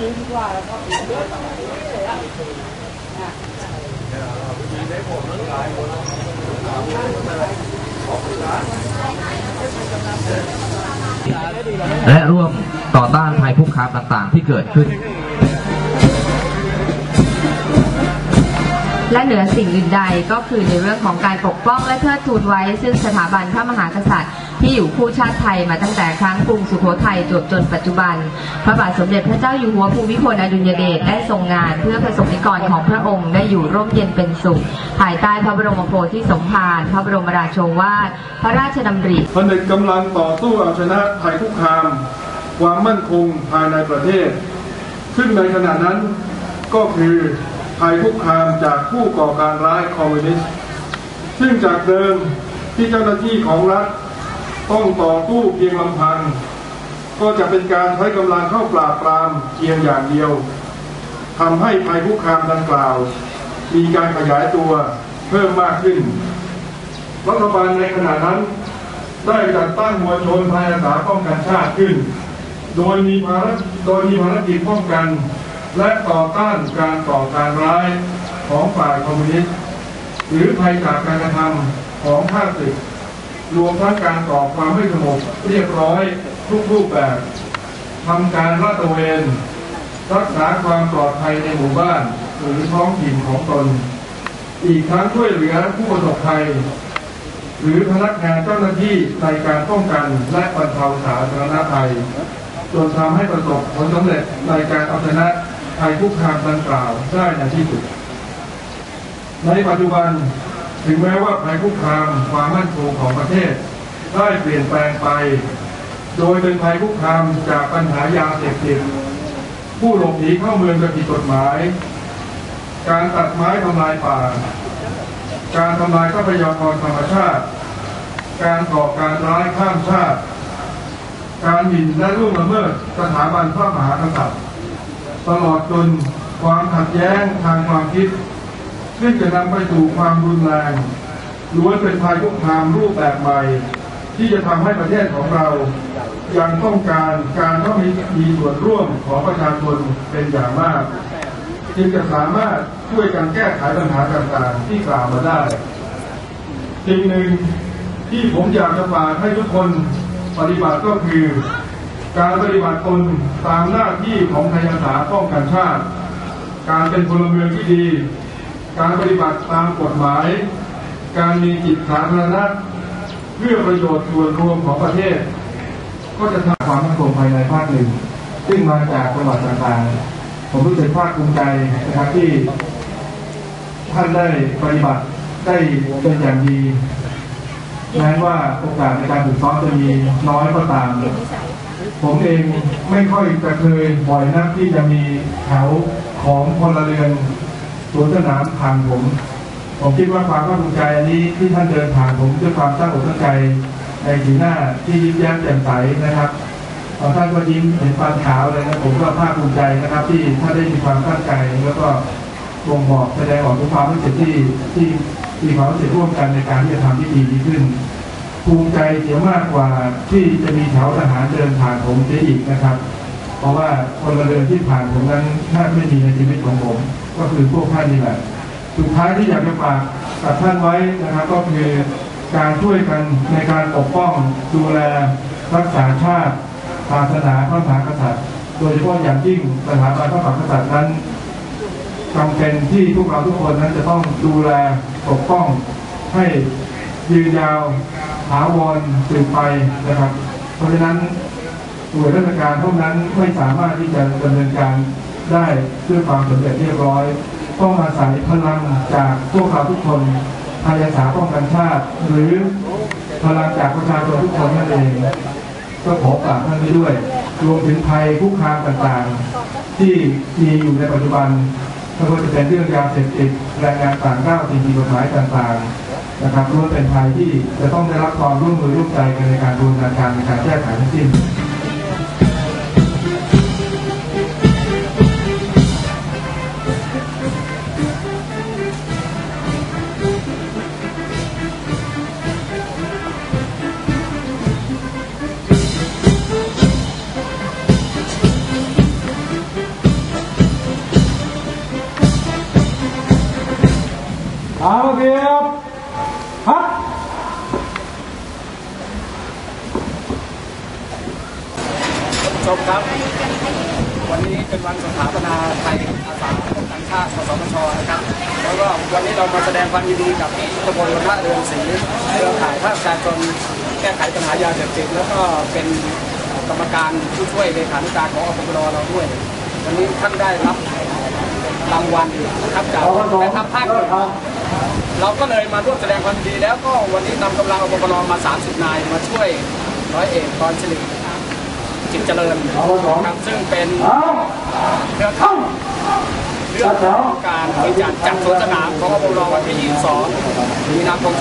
ดีดีกว่าแล้วก็เยอะเลยอะและร่วมต่อต้านภัยคุกคามต่างๆ ที่เกิดขึ้น และเหนือสิ่งอื่นใดก็คือในเรื่องของการปกป้องและเทิดทูนไว้ ซึ่งสถาบันพระมหากษัตริย์ ที่อยู่คู่ชาติไทยมาตั้งแต่ครั้งกรุงสุโขทัยจวบจนปัจจุบัน พระบาทสมเด็จพระเจ้าอยู่หัวภูมิพลอดุลยเดชได้ทรงงานเพื่อประสบนิกรของพระองค์ได้อยู่ร่มเย็นเป็นสุข ภายใต้พระบรมโพธิสมภารพระบรมราโชวาทพระราชดำริผนึกกำลังต่อสู้เอาชนะภัยคุกคาม ความมั่นคงภายในประเทศ ซึ่งในขณะนั้นก็คือ ภัยคุกคามจากผู้ก่อการร้ายคอมมิวนิสต์ซึ่งจากเดิมที่เจ้าหน้าที่ของรัฐต้องต่อสู้เพียงลำพัง ก็จะเป็นการใช้กำลังเข้าปราบปรามเพียงอย่างเดียวทำให้ภัยคุกคามดังกล่าว มีการขยายตัวเพิ่มมากขึ้น รัฐบาลในขณะนั้น ได้จัดตั้งมวลชนภายอาสาป้องกันชาติขึ้น โดยมีภารโดยมีภารกิจป้องกัน และต่อต้านการก่อการร้ายของฝ่ายคอมมิวนิสต์หรือภัยจากการกระทำของข้าศึกรวมทั้งการก่อความไม่สงบเรียบร้อยทุกรูปแบบทำการลาดตระเวนรักษาความปลอดภัยในหมู่บ้าน หรือท้องถิ่นของตน อีกทั้งช่วยเหลือผู้ประสบภัย หรือพนักงานเจ้าหน้าที่ในการป้องกันและบรรเทาสาธารณภัย จนทำให้ประสบผลสำเร็จในการเอาชนะ ภัยคุกคามดังกล่าวได้ในที่สุด ในปัจจุบันถึงแม้ว่าภัยคุกคามความมั่นคงของประเทศ ได้เปลี่ยนแปลงไป โดยเป็นภัยคุกคามจากปัญหายาเสพติดผู้หลบหนีเข้าเมืองโดยผิดกฎหมาย การตัดไม้ทำลายป่า การทำลายทรัพยากรธรรมชาติ การก่อการร้ายข้ามชาติ การหมิ่นและล่วงละเมิดสถาบันพระมหากษัตริย์ ตลอดจนความขัดแย้งทางความคิดซึ่งจะนำไปสู่ความรุนแรงล้วนเป็นภัยคุกคามรูปแบบใหม่ ที่จะทำให้ประเทศของเรา ยังต้องการการเข้ามีมีส่วนร่วมของประชาชนเป็นอย่างมากจึงจะสามารถช่วยกันแก้ไขปัญหาต่างๆ ที่กล่าวมาได้สิ่งหนึ่งที่ผมอยากจะฝากให้ทุกคนปฏิบัติก็คือ การปฏิบัติตนตามหน้าที่ของไทยอาสาป้องกันชาติ การเป็นพลเมืองที่ดี การปฏิบัติตามกฎหมาย การมีจิตสาธารณะเพื่อประโยชน์ส่วนรวมของประเทศ ก็จะทำความมั่นคงภายในภาคหนึ่ง ซึ่งมาจากจังหวัดต่างๆ ผมรู้สึกภาคภูมิใจนะครับที่ท่านได้ปฏิบัติได้เป็นอย่างดีแม้ว่าโอกาสในการฝึกซ้อมจะมีน้อยก็ตาม ผมเองไม่ค่อยจะเคยบ่อยนักที่จะมีแถวของพลเรือนสวนสนามผ่านผม ผมคิดว่าความภาคภูมิใจอันนี้ที่ท่านเดินผ่านผมด้วยความตั้งอกตั้งใจในสีหน้าที่ยิ้มแย้มแจ่มใสนะครับท่านก็ยิ้มเห็นฟันขาวเลยนะผมก็ภาคภูมิใจนะครับ ที่ท่านได้มีความตั้งใจแล้วก็บ่งบอกแสดงออกถึงความรู้สึกที่ที่มีความรู้สึกร่วมกันในการที่จะทำพิธีนี้ขึ้น ภูมิใจเสียมากกว่าที่จะมีแถวทหารเดินผ่านผมเสียอีกนะครับ เพราะว่าคนละเดินที่ผ่านผมนั้นแทบไม่มีในชีวิตของผม ก็คือพวกท่านนี่แหละสุดท้ายที่อยากจะฝากกับท่านไว้นะครับก็คือการช่วยกันในการปกป้องดูแลรักษาชาติศาสนาพระมหากษัตริย์ โดยเฉพาะอย่างยิ่งสถาบันพระมหากษัตริย์นั้นจำเป็นที่พวกเราทุกคนนั้นจะต้องดูแลปกป้องให้ยืนยาว ถาวรสืบไปนะครับ เพราะฉะนั้นหน่วยราชการพวกนั้นไม่สามารถที่จะดำเนินการได้ด้วยความสำเร็จเรียบร้อย ต้องอาศัยพลังจากพวกเราทุกคนภายาสาป้องกันชาติ หรือพลังจากประชาชนทุกคนนั่นเอง ก็ขอฝากท่านไว้ด้วย รวมถึงภัยคุกคามต่างๆ ที่มีอยู่ในปัจจุบันไม่ว่าจะเป็นเรื่องยาเสพติดแรงงานต่างด้าวสิ่งผิดกฎหมายต่างๆ นะครับล้วนเป็นภัยที่จะต้องได้รับความร่วมมือร่วมใจกันในการบูรณาการในการแก้ไขทั้งสิ้น ครับ วันนี้เป็นวันสถาปนาไทยอาสาป้องกันชาติสสชนะครับ แล้วก็วันนี้เรามาแสดงความยินดีกับพี่ยุทธพลวัฒน์เรืองศรีเครือข่ายภาคประชาชนแก้ไขปัญหายาเสพติดแล้วก็เป็นกรรมการผู้ช่วยเลขานุการของอปปรเราด้วย วันนี้ท่านได้รับรางวัลนะครับจากแม่ทัพภาคหนึ่งเราก็เลยมาร่วมแสดงความดีแล้วก็วันนี้นำกำลังอปปรมา 30 นายมาช่วยร้อยเอกกรชลิ จิตเจริญครับซึ่งเป็นเครือข่ายเรื่องของการที่จะจัดสวนสนามของอปปรวันที่ 22 มีนาคม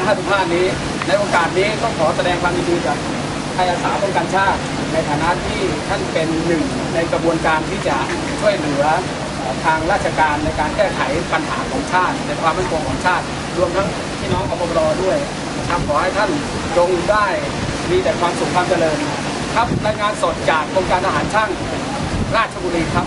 2555 นี้ ในโอกาสนี้ต้องขอแสดงความยินดีกับไทยอาสาป้องกันชาติ ในฐานะที่ท่านเป็นหนึ่งในกระบวนการที่จะช่วยเหลือทางราชการในการแก้ไขปัญหาของชาติ ในความมั่นคงของชาติ รวมทั้งพี่น้องอปปรด้วยนะครับขอให้ท่านจงได้มีแต่ความสุขความเจริญ ครับรายงานสดจากกรมการอาหารช่างราชบุรีครับ